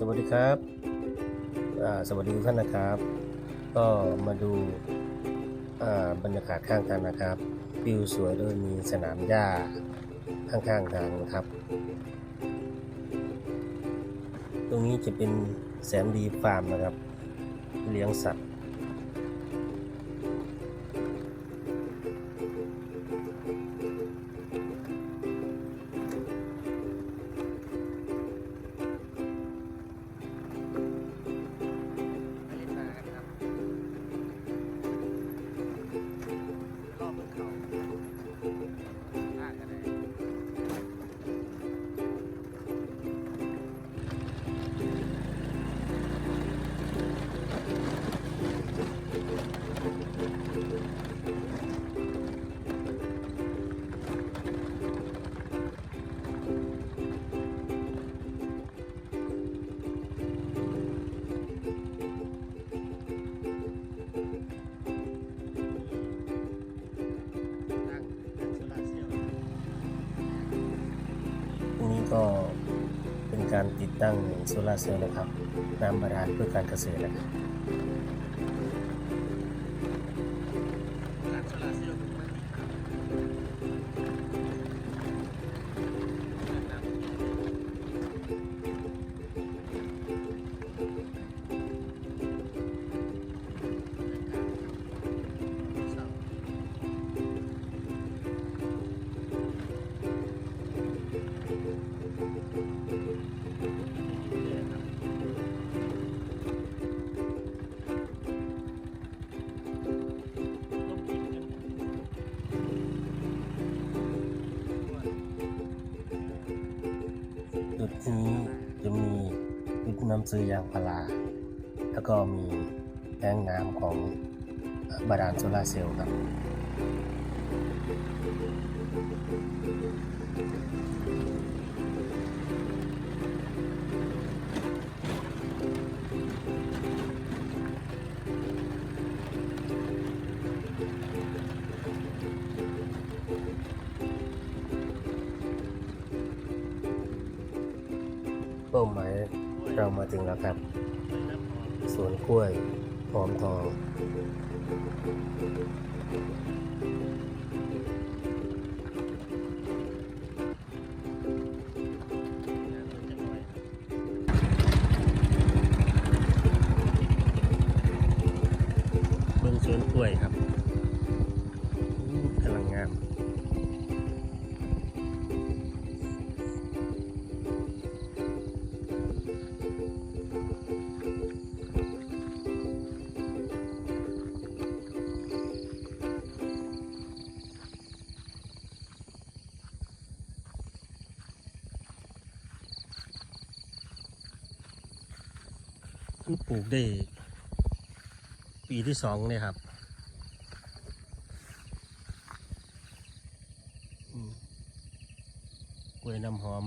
สวัสดีครับสวัสดีทุกท่านนะครับ ก็มาดูาบรรยากาศข้างทางนะครับวิวสวยโดยมีสนามหญ้าข้างๆทางนะครับ ตรงนี้จะเป็นแสนดีฟาร์มนะครับ เลี้ยงสัตว์ การติดตั้งโซลาเซลล์นะครับน้ำบาดาลเพื่อการเกษตรนะครับ น้ำซื้อยางพารา แล้วก็มีแท้งน้ำของบาดาลโซลาเซลล์ครับเป้าหมาย เรามาถึงแล้วครับสวนกล้วยหอมทอง เพิ่งปลูกได้ ปีที่สองเนี่ยครับกล้วยน้ำหอม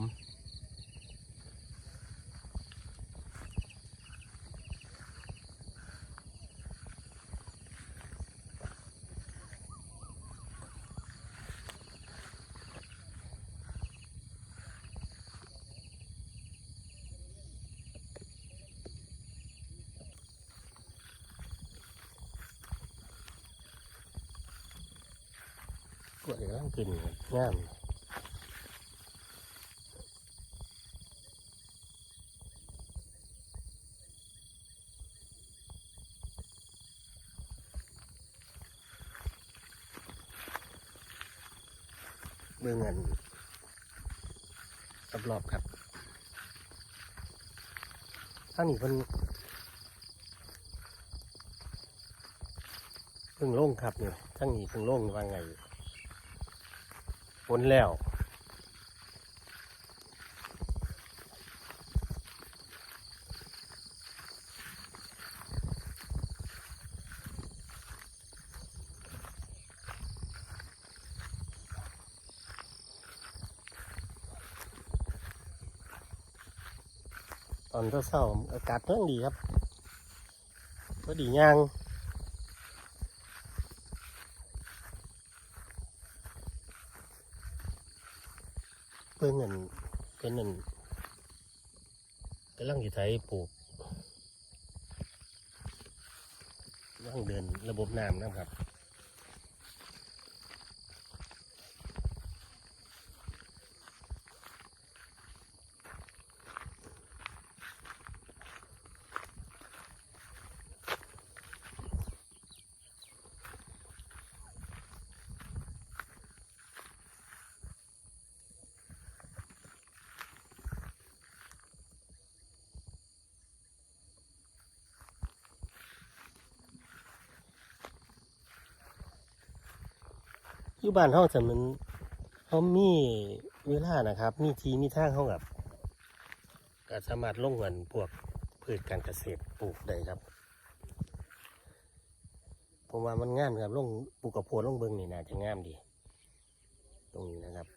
วยกำลังกินงามเบื้องเงินรอบๆครับข้านี้เพิ่นเพิ่งโล่งครับเนี่ยข้งนี้เพิ่งโล่งว่าไง พ้นแล้ว ตอนเช้าๆอากาศเพิ่งดีครับพอดีย่าง เพิ่งเงินเป็นเงินกำลังอยู่ไถปลูกร่องเดินระบบน้ำนะครับ อยู่บ้านห้องจะมันเขามีเวลานะครับ มีทีมีทางเขาแบบก็สามารถลงเงินพวกพืชการเกษตรปลูกได้ครับผมว่ามันงามครับลงปลูกกับโพดลงเบิงนี่น่าจะงามดี ตรงนี้นะครับ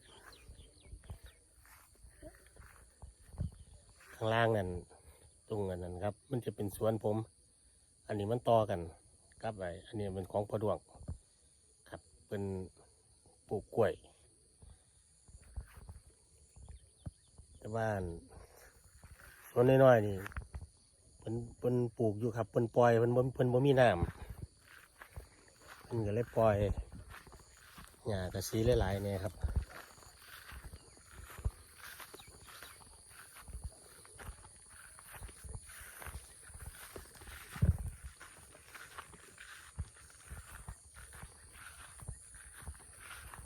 ข้างล่างนั่นตรงนั้นนั้นครับ มันจะเป็นสวนผม อันนี้มันต่อกันครับไออันนี้เป็นของพอดวงครับเป็น ปลูกกล้วยแต่บ้านส่วนน้อยๆนี่เพิ่นเพิ่นปลูกอยู่ครับเพิ่นปล่อยเพิ่นบ่เพิ่นบ่มีน้ำเพิ่นก็เลยปล่อยหญ้ากระสีหลายๆเนี่ยครับ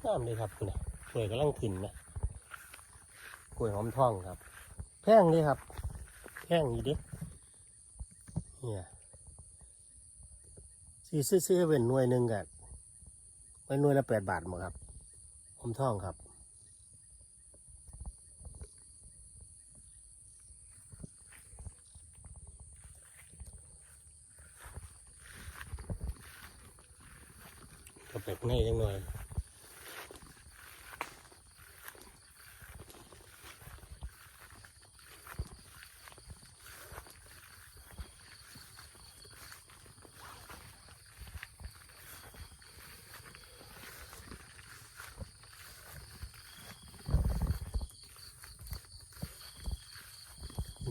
งามเลยครับคุณกล้วยกำลังขึ้นนะกล้วยหอมทองครับ แพงเลยครับ แพงอยู่ดิเนี่ยซื้อซื้อซื้อเป็นหน่วยหนึ่งกันไว้หน่วยละแปดบาทมั้งครับหอมทองครับก็เป็กในจังหน่อย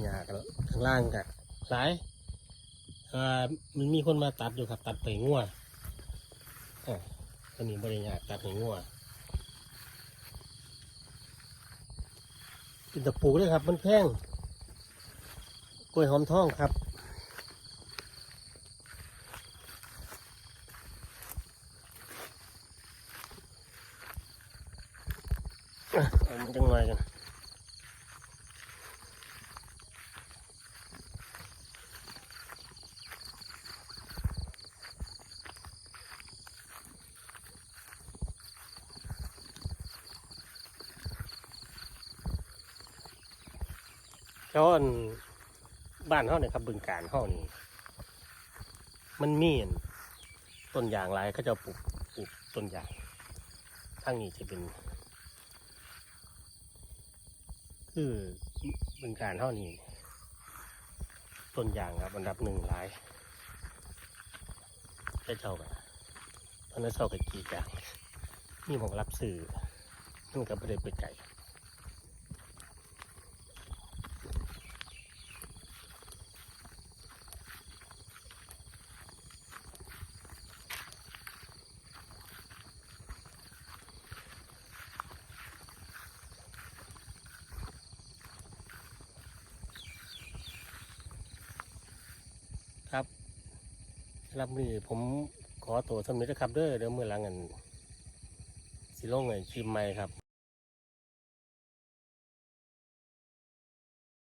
หยากันข้างล่างกะหลายมันมีคนมาตัดอยู่ครับ ตัดไปงัวอ่าตอนนี้บริญาตัดไปงัวเป็นตะปูเลยครับ มันแพงกล้วยหอมทองครับอะเอามันจังหน่อยกัน แล้อนบ้านเขาเนี่ยครับบึงการเขานี่มันมีนต้นยางหลายเขาจะปลูกปลูกต้นยางทางนี้จะเป็น คือบึงการเขานี่ต้นยางครับอันดับหนึ่งหลายได้เจ้ากันตอนนั้นเจ้ากับกีจางนี่ผมรับสื่อมันกับประเด็นไปไก่ รับมือนี้ผมขอตัวสำนึกนะครับเด้อเดี๋ยวมือหลังกันสิลงไงคลิปใหม่ครับ